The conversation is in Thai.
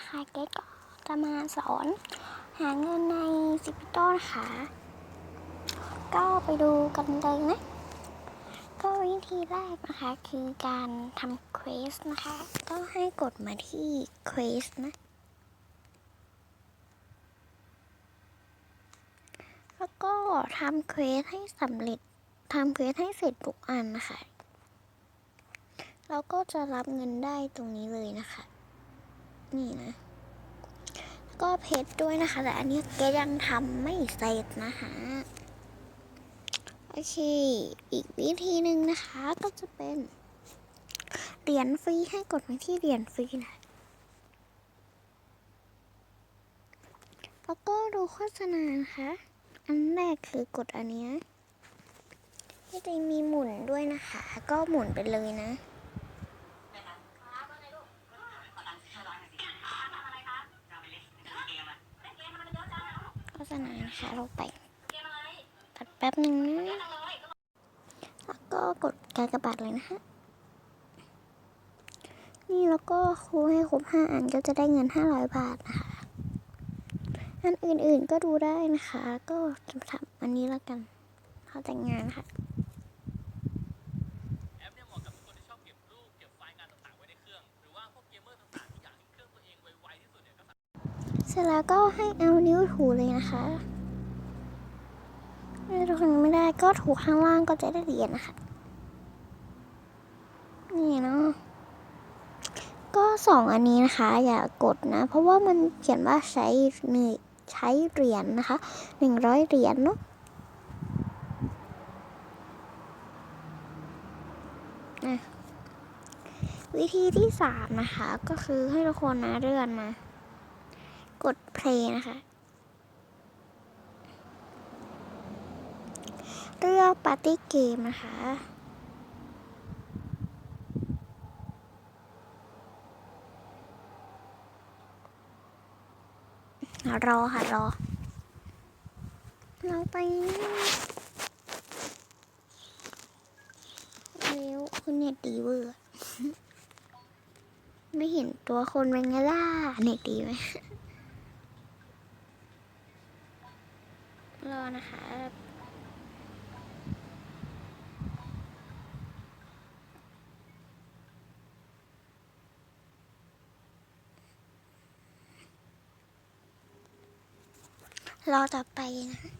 นะคะเกดก็จะมาสอนหาเงินในซิปิโต้นะคะ ก็ไปดูกันเลยนะ ก็วิธีแรกนะคะคือการทำเควสนะคะ ก็ให้กดมาที่เควสนะ แล้วก็ทำเควสให้สำเร็จทำเควสให้เสร็จทุกอันนะคะเราก็จะรับเงินได้ตรงนี้เลยนะคะ นี่นะ ก็เพชรด้วยนะคะ แต่อันนี้เกยังทำไม่เสร็จนะคะโอเค อีกวิธีหนึ่งนะคะก็จะเป็นเหรียญฟรีให้กดมาที่เหรียญฟรีนะแล้วก็ดูโฆษณานะคะ อันแรกคือกดอันเนี้ยที่จริงมีหมุนด้วยนะคะ ก็หมุนไปเลยนะ โฆษณา นะคะเราไปตัดแป๊บหนึ่งนะแล้วก็กดการกระบาดเลยนะคะนี่แล้วก็คูณให้ครบห้าอันก็จะได้เงินห้าร้อยบาทนะคะ อันอื่นๆก็ดูได้นะคะ ก็จะทำอันนี้แล้วกันเขาแต่งงานค่ะแอปเนี่ยเหมาะกับทุกคนที่ชอบเก็บรูปเก็บไฟล์งานต่างๆไว้ในเครื่องหรือว่าพวกเกมเมอร์ต่างๆที่อยากเห็นเครื่องตัวเองไวๆที่สุดเนี่ยก็สามารถเสร็จแล้วก็ให้เอานิ้วถูเลยนะคะ ถ้าทุกคนไม่ได้ก็ถูข้างล่างก็จะได้เหรียญนะคะ นี่เนาะก็สองอันนี้นะคะ อย่ากดนะ เพราะว่ามันเขียนว่าใช้หนึ่งใช้เหรียญนะคะหนึ่งร้อยเหรียญเนาะวิธีที่สามนะคะ ก็คือให้ทุกคนนะเลื่อนมา กด play นะคะ เลือกปาร์ตี้เกมนะคะ รอค่ะรอ เราไปเร็วคุณเน็ตดีเวอร์ ไม่เห็นตัวคนเป็นไงล่ะเน็ตดีไหมรอนะคะ รอต่อไปนะ